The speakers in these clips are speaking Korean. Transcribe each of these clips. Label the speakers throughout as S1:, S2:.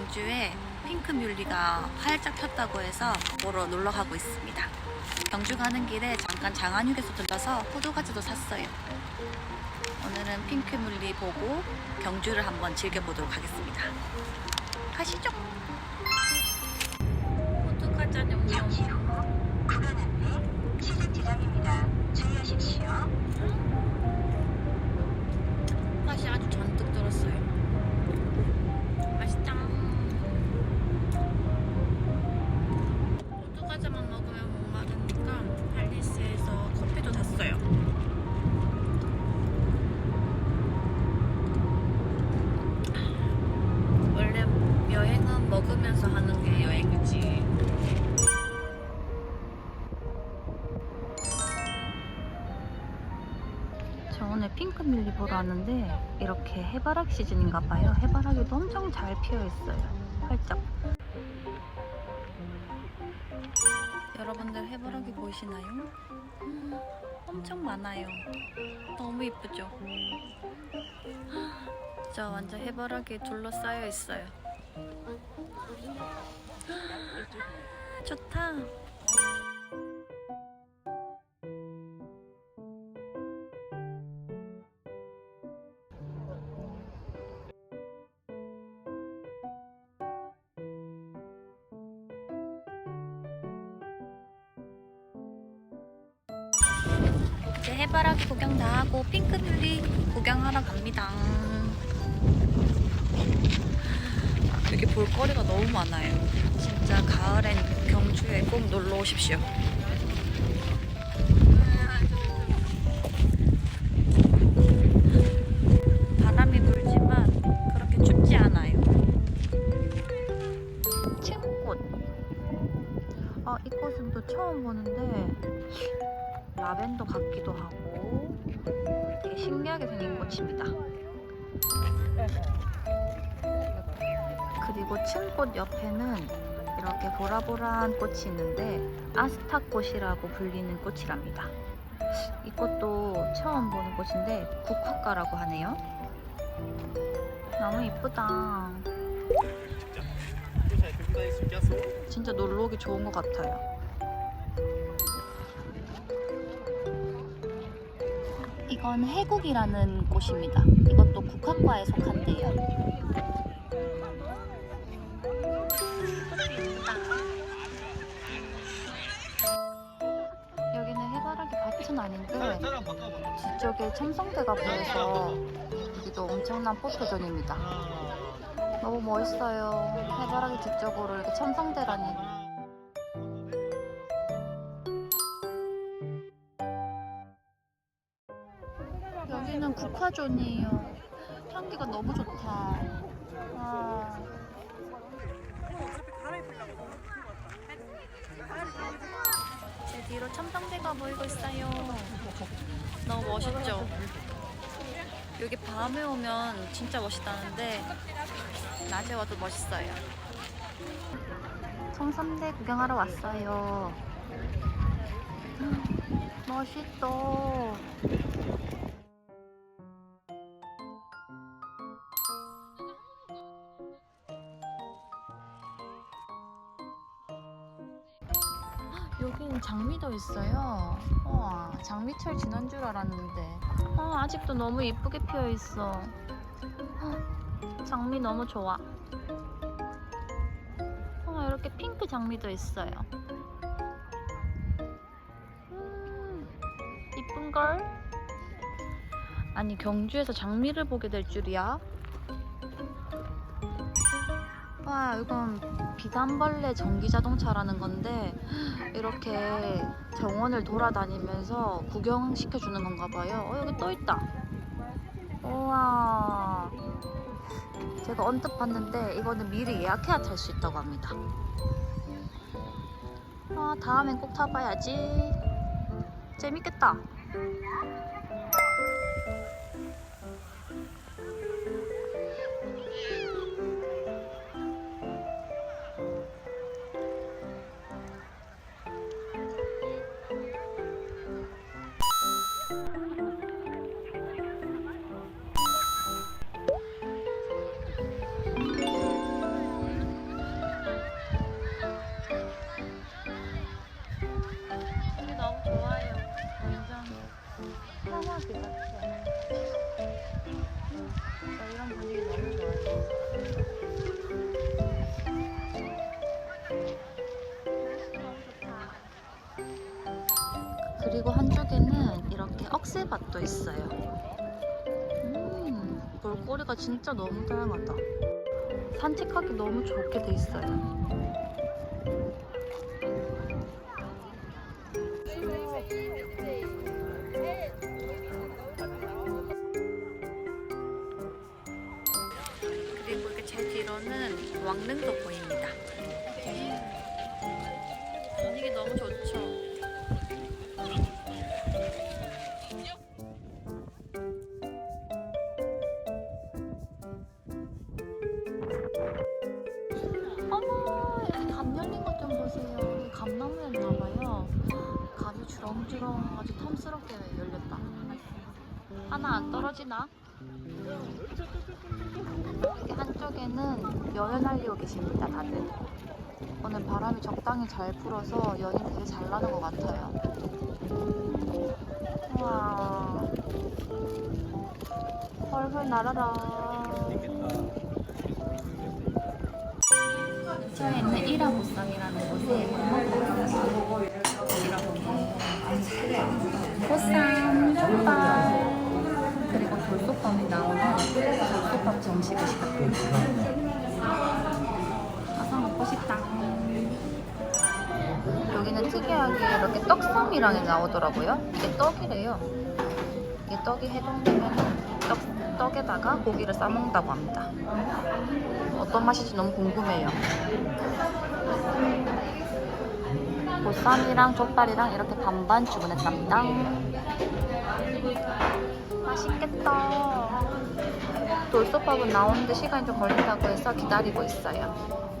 S1: 경주에 핑크뮬리가 활짝 폈다고 해서 보러 놀러 가고 있습니다. 경주 가는 길에 잠깐 장안휴게소 들러서 호두과자도 샀어요. 오늘은 핑크뮬리 보고 경주를 한번 즐겨보도록 하겠습니다. 가시죠. 호두과자
S2: 잠시. 후 구간 안내 시작 지점입니다. 주의하십시오.
S1: 맛이 아주 잔뜩 들었어요. 저 오늘 핑크뮬리 보러 왔는데 이렇게 해바라기 시즌인가 봐요. 해바라기도 엄청 잘 피어 있어요. 활짝. 여러분들 해바라기 보이시나요? 음, 엄청 많아요. 너무 이쁘죠? 저 완전 해바라기에 둘러싸여 있어요. 좋다. 이제 해바라기 구경 다 하고 핑크뮬리 구경하러 갑니다. 여기 볼거리가 너무 많아요. 진짜 가을엔 경주에 꼭 놀러 오십시오. 바람이 불지만 그렇게 춥지 않아요. 층꽃. 아, 이 꽃은 또 처음 보는데 라벤더 같기도 하고 되게 신기하게 생긴 꽃입니다. 그리고 층꽃 옆에는 이렇게 보라보라한 꽃이 있는데 아스타꽃이라고 불리는 꽃이랍니다. 이 꽃도 처음 보는 꽃인데 국화가라고 하네요. 너무 이쁘다. 진짜 놀러 오기 좋은 것 같아요. 이건 해국이라는 꽃입니다. 이것도 국화과에 속한대요. 여기는 해바라기 밭은 아닌데 뒤쪽에 첨성대가 보여서 여기도 엄청난 포토존입니다. 너무 멋있어요. 해바라기 뒤쪽으로 이렇게 첨성대라니. 국화존이에요. 향기가 너무 좋다. 와. 제 뒤로 첨성대가 보이고 있어요. 너무 멋있죠? 여기 밤에 오면 진짜 멋있다는데 낮에 와도 멋있어요. 청삼대 구경하러 왔어요. 음, 멋있다. 여기는 장미도 있어요. 와, 장미철 지난 줄 알았는데. 어, 아직도 너무 이쁘게 피어 있어. 헉, 장미 너무 좋아. 어, 이렇게 핑크 장미도 있어요. 음, 이쁜걸? 아니, 경주에서 장미를 보게 될 줄이야. 와, 이건 비단벌레 전기 자동차라는 건데 이렇게 정원을 돌아다니면서 구경시켜 주는 건가 봐요. 어, 여기 또 있다. 우와. 제가 언뜻 봤는데 이거는 미리 예약해야 탈 수 있다고 합니다. 아, 다음엔 꼭 타봐야지. 재밌겠다. 너무 좋아요. 완전 사막이 같아요. 어, 이런 분위기 너무 좋아요. 그리고 한쪽에는 이렇게 억새밭도 있어요. 음, 볼거리가 진짜 너무 다양하다. 산책하기 너무 좋게 돼 있어요. 너무 좋죠. 어머 여기 감 열린 것 좀 보세요. 여기 감나무였나 봐요. 감이 주렁주렁 아주 탐스럽게 열렸다. 하나 안 떨어지나? 여기 한쪽에는 연을 날리고 계십니다, 다들. 오늘 바람이 적당히 잘 불어서 연이 되게 잘 나는 것 같아요. 와. 헐헐 날아라. 근처에 있는 이라보쌈이라는 곳에 먹고 이렇게 보쌈, 족발 그리고 돌솥밥이 나오는 돌솥밥 정식을 시켰거든요. 싶다. 여기는 특이하게 이렇게 떡쌈이랑 나오더라고요. 이게 떡이래요. 이게 떡이 해동되면 떡, 떡에다가 고기를 싸먹는다고 합니다. 어떤 맛일지 너무 궁금해요. 보쌈이랑 족발이랑 이렇게 반반 주문했답니다. 맛있겠다. 돌솥밥은 나오는데 시간이 좀 걸린다고 해서 기다리고 있어요.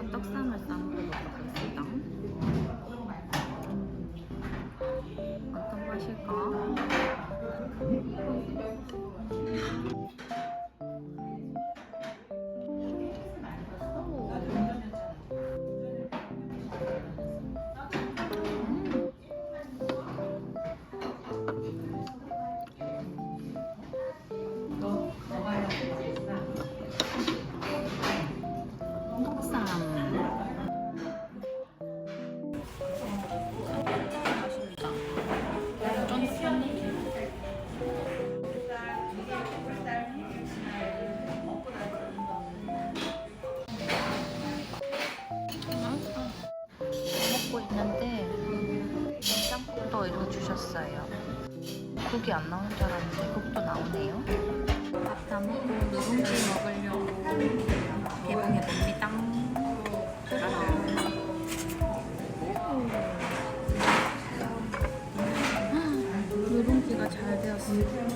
S1: 돼서 떡상을 싸먹어보도록 하겠습니다. 어떤 맛일까? 국이 안 나오는 줄 알았는데 국도 나오네요. 밥 다 먹고 누룽지 먹으려고 개봉해 봅니다. 누룽지가 잘 되었어. 오,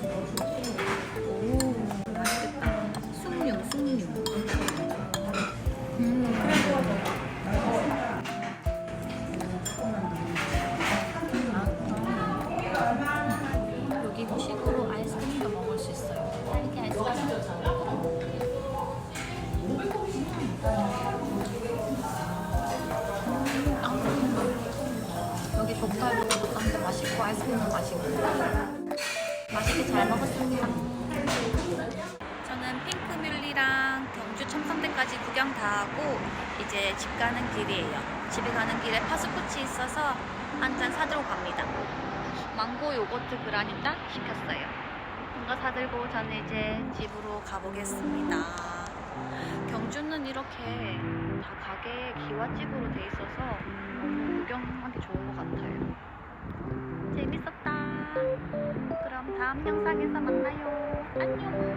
S1: 첨성대까지 구경 다 하고 이제 집 가는 길이에요. 집에 가는 길에 파스쿠치 있어서 한 잔 사들고 갑니다. 망고 요거트 그라니타 시켰어요. 뭔가 사들고 저는 이제 집으로 가보겠습니다. 경주는 이렇게 다 가게에 기와집으로 돼 있어서 구경하기 좋은 것 같아요. 재밌었다. 다음 영상에서 만나요. 안녕.